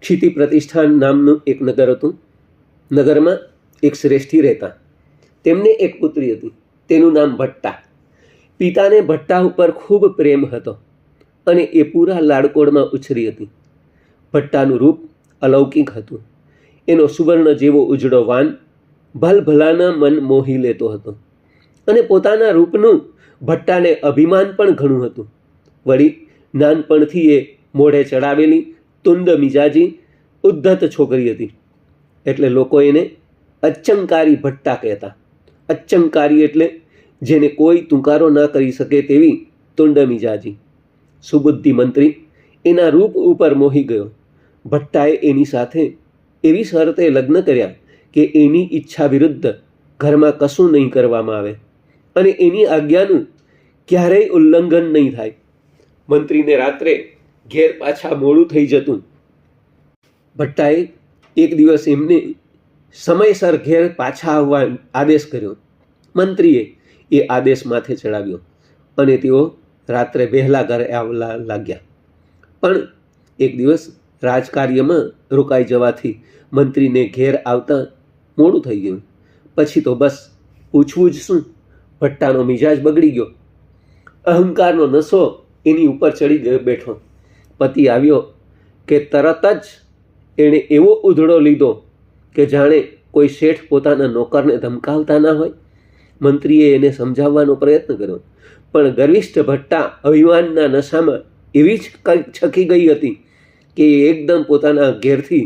ક્ષિતિ પ્રતિષ્ઠાન નામનું એક નગર હતું. નગરમાં એક શ્રેષ્ઠી રહેતા. તેમને એક પુત્રી હતી. તેનું નામ ભટ્ટા. પિતાને ભટ્ટા ઉપર ખૂબ પ્રેમ હતો અને એ પૂરા લાડકોડમાં ઉછરી હતી. ભટ્ટાનું રૂપ અલૌકિક હતું. એનો સુવર્ણ જેવો ઉજળો વાન ભલભલાના મન મોહી લેતો હતો અને પોતાના રૂપનું ભટ્ટાને અભિમાન પણ ઘણું હતું. વળી નાનપણથી એ મોઢે ચડાવેલી તુંદ મિજાજી ઉદ્ધત છોકરી હતી. એટલે લોકો એને અચ્ચંકારી ભટ્ટા કહેતા. અચ્ચંકારી એટલે જેને કોઈ તુંકારો ના કરી શકે તેવી તુંડ મિજાજી. સુબુદ્ધિ મંત્રી એના રૂપ ઉપર મોહી ગયો. ભટ્ટાએ એની સાથે એવી શરતે લગ્ન કર્યા કે એની ઈચ્છા વિરુદ્ધ ઘરમાં કશું નહીં કરવામાં આવે અને એની આજ્ઞાનું ક્યારેય ઉલ્લંઘન નહીં થાય. મંત્રીને રાત્રે ઘેર પાછા મોડું થઈ જતું. ભટ્ટાએ એક દિવસ એમને સમયસર ઘેર પાછા આવવા આદેશ કર્યો. મંત્રીએ એ આદેશ માથે ચડાવ્યો અને તેઓ રાત્રે વહેલા ઘરે આવવા લાગ્યા. પણ એક દિવસ રાજકાર્યમાં રોકાઈ જવાથી મંત્રીને ઘેર આવતા મોડું થઈ ગયું. પછી તો બસ પૂછવું જ શું? ભટ્ટાનો મિજાજ બગડી ગયો. અહંકારનો નશો એની ઉપર ચડી ગયો બેઠો. પતિ આવ્યો કે તરત જ એણે એવો ઉધડો લીધો કે જાણે કોઈ શેઠ પોતાના નોકરને ધમકાવતા ના હોય. મંત્રીએ એને સમજાવવાનો પ્રયત્ન કર્યો, પણ ગર્વિષ્ઠ ભટ્ટા અભિમાનના નશામાં એવી જ કંઈક છકી ગઈ હતી કે એ એકદમ પોતાના ઘેરથી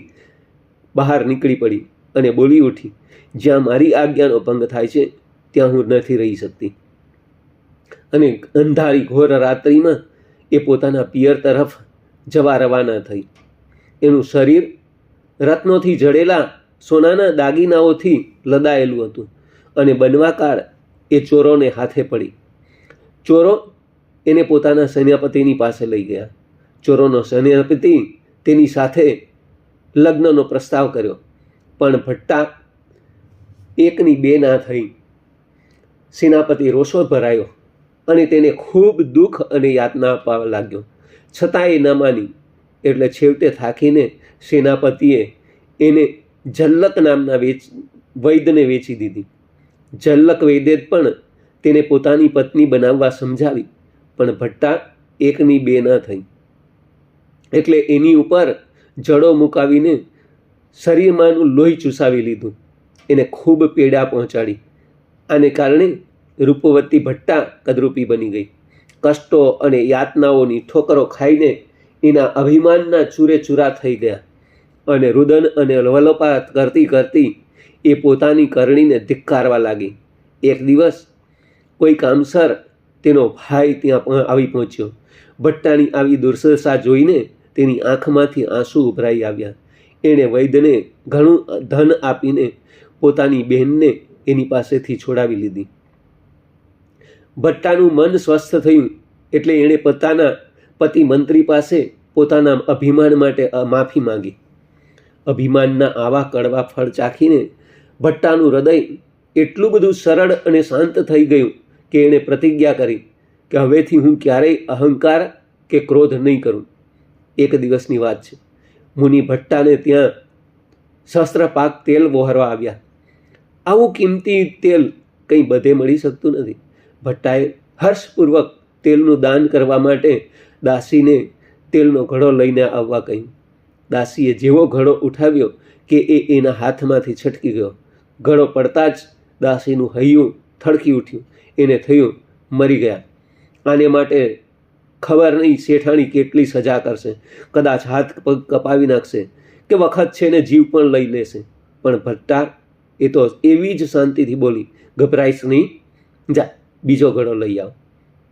બહાર નીકળી પડી અને બોલી ઉઠી, જ્યાં મારી આજ્ઞાનો ભંગ થાય છે, ત્યાં હું નથી રહી શકતી. અને અંધારી ઘોર રાત્રિમાં એ પોતાના પિયર તરફ જવા રવાના થઈ. એનું શરીર રત્નોથી જડેલા સોનાના દાગીનાઓથી લદાયેલું હતું અને બનવાકાળ એ ચોરોને હાથે પડી. ચોરો એને પોતાના સેનાપતિની પાસે લઈ ગયા. ચોરોનો સેનાપતિ તેની સાથે લગ્નનો પ્રસ્તાવ કર્યો. પણ ભટ્ટા એકની બે ના થઈ. સેનાપતિ રોષો ભરાયો અને તેને ખૂબ દુઃખ અને યાતના અપાવા લાગ્યો. છતાં એ ન માની. એટલે છેવટે થાકીને સેનાપતિએ એને જલ્લક નામના વેચ, વૈદ્યને વેચી દીધી. જલ્લક વૈદ્ય પણ તેને પોતાની પત્ની બનાવવા સમજાવી, પણ ભટ્ટા એકની બે ન થઈ. એટલે એની ઉપર જડો મુકાવીને શરીરમાંનું લોહી ચૂસાવી લીધું. એને ખૂબ પીડા પહોંચાડી. આને કારણે રૂપવતી ભટ્ટા કદરૂપી બની ગઈ. કષ્ટો અને યાતનાઓની ઠોકરો ખાઈને એના અભિમાનના ચૂરે ચૂરા થઈ ગયા અને રુદન અને વલોપાત કરતી કરતી એ પોતાની કરણીને ધિક્કારવા લાગી. એક દિવસ કોઈ કામસર તેનો ભાઈ ત્યાં આવી પહોંચ્યો. ભટ્ટાની આવી દુર્દશા જોઈને તેની આંખમાંથી આંસુ ઉભરાઈ આવ્યા. એણે વૈદ્યને ઘણું ધન આપીને પોતાની બહેનને એની પાસેથી છોડાવી લીધી. ભટ્ટાનું મન સ્વસ્થ થયું એટલે એણે પોતાના પતિ મંત્રી પાસે પોતાના અભિમાન માટે માફી માંગી. અભિમાનના આવા કડવા ફળ ચાખીને ભટ્ટાનું હૃદય એટલું બધું સરળ અને શાંત થઈ ગયું કે એણે પ્રતિજ્ઞા કરી કે હવેથી હું ક્યારેય અહંકાર કે ક્રોધ નહીં કરું. એક દિવસની વાત છે. મુનિ ભટ્ટાને ત્યાં શસ્ત્રપાક તેલ વહોરવા આવ્યા. આવું કિંમતી તેલ કંઈ બધે મળી શકતું નથી. ભટ્ટાએ હર્ષપૂર્વક તેલનું દાન કરવા માટે દાસીને તેલનો ઘડો લઈને આવવા કહ્યું. દાસીએ જેવો ઘડો ઉઠાવ્યો કે એ એના હાથમાંથી છટકી ગયો. ઘડો પડતા જ દાસીનું હૈયું થડકી ઉઠ્યું. એને થયું, મરી ગયા. આને માટે ખબર નહીં શેઠાણી કેટલી સજા કરશે. કદાચ હાથ પગ કપાવી નાખશે કે વખત છે ને જીવ પણ લઈ લેશે. પણ ભટ્ટા એ તો એવી જ શાંતિથી બોલી, ગભરાઈશ નહીં. જા. બીજો ઘડો લઈ આવ.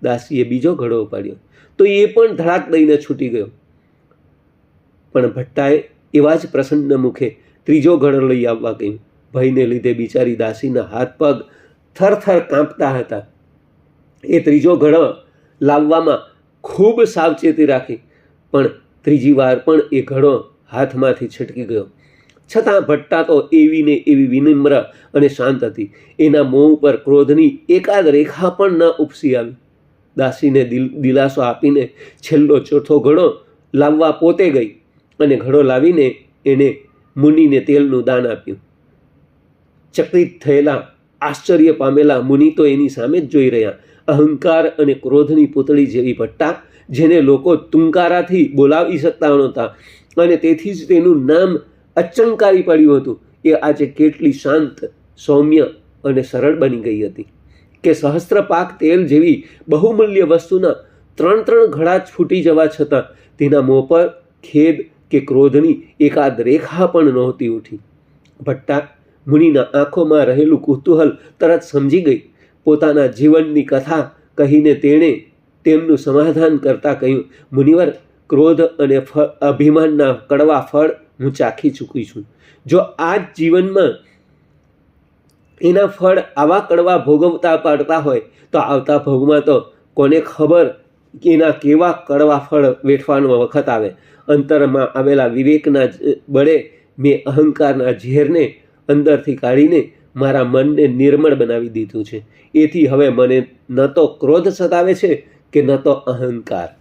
દાસીએ બીજો ઘડો ઉપાડ્યો. તો એ પણ ધડાક દઈને છૂટી ગયો. પણ ભટ્ટાએ એવા જ પ્રસન્ન મુખે ત્રીજો ઘડો લઈ આવવા કહ્યું. ભયને લીધે બિચારી દાસીના હાથ પગ થરથર કાંપતા હતા. એ ત્રીજો ઘડો લાવવામાં ખૂબ સાવચેતી રાખી. પણ ત્રીજી વાર પણ એ ઘડો હાથમાંથી છટકી ગયો. છતાં ભટ્ટા તો એવી ને એવી વિનમ્ર અને શાંત હતી. એના મોં ઉપર ક્રોધની એકાદ રેખા પણ ન ઉપસી આવી. દાસીને દિલ, દિલાસો આપીને છેલ્લો ચોથો ઘડો લાવવા પોતે ગઈ અને ઘડો લાવીને એને મુનિને તેલનું દાન આપ્યું. ચકિત થયેલા, આશ્ચર્ય પામેલા મુનિ તો એની સામે જ જોઈ રહ્યા. અહંકાર અને ક્રોધની પૂતળી જેવી ભટ્ટા, જેને લોકો તુંકારાથી બોલાવી શકતા નહોતા. અને તેથી જ તેનું નામ અચંકારી પડ્યું હતું એ આજે કેટલી શાંત, સૌમ્ય અને સરળ બની ગઈ હતી કે સહસ્ત્ર પાક તેલ જેવી બહુમૂલ્ય વસ્તુના ત્રણ ત્રણ ઘડા છૂટી જવા છતાં તેના મોં પર ખેદ કે ક્રોધની એકાદ રેખા પણ નહોતી ઉઠી. ભટ્ટા મુનિના આંખોમાં રહેલું કુતૂહલ તરત સમજી ગઈ. પોતાના જીવનની કથા કહીને તેણે તેમનું સમાધાન કરતા કહ્યું, મુનિવર, ક્રોધ અને ફ, અભિમાનના કડવા ફળ હું ચાખી ચૂકી છું. જો આ જ જીવનમાં એના ફળ આવા કડવા ભોગવતા પાડતા હોય, તો આવતા ભોગમાં તો કોને ખબર કે એના કેવા કડવા ફળ વેઠવાનો વખત આવે. અંતરમાં આવેલા વિવેકના બળે મેં અહંકારના ઝેરને અંદરથી કાઢીને મારા મનને નિર્મળ બનાવી દીધું છે. એથી હવે મને ન તો ક્રોધ સતાવે છે કે ન તો અહંકાર.